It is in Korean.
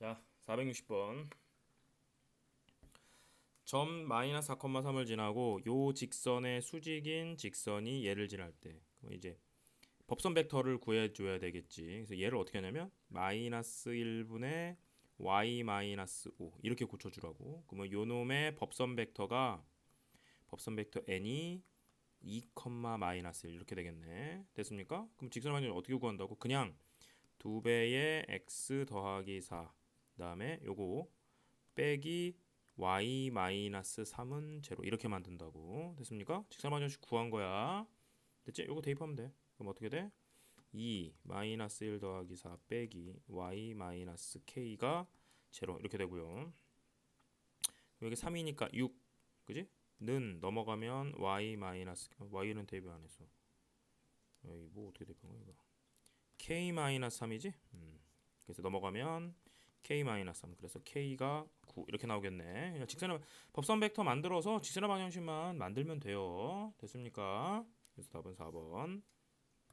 자, 460번. 점 마이너스 4,3을 지나고 요 직선의 수직인 직선이 얘를 지날 때 그럼 이제 법선 벡터를 구해 줘야 되겠지. 그래서 얘를 어떻게 하냐면 마이너스 1분의 y 마이너스 5 이렇게 고쳐 주라고. 그러면 요 놈의 법선 벡터가 법선 벡터 n이 2, 마이너스 1 이렇게 되겠네. 됐습니까? 그럼 직선 방향을 어떻게 구한다고? 그냥 두 배의 x 더하기 4그 다음에 요거 빼기 y 마이너스 3은 제로 이렇게 만든다고 됐습니까? 직선 방정식 구한 거야 됐지? 요거 대입하면 돼 그럼 어떻게 돼? 2 마이너스 1 더하기 4 빼기 y 마이너스 k가 제로 이렇게 되고요 여기 3이니까 6 그지? 는 넘어가면 y 마이너스 y는 대입 안 했어 여기 뭐 어떻게 대입한 이거 k 마이너스 3이지? 음. 그래서 넘어가면 k 마이너스 3 그래서 k가 9 이렇게 나오겠네. 직선의 법선 벡터 만들어서 직선의 방정식만 만들면 돼요. 됐습니까? 그래서 답은 4번.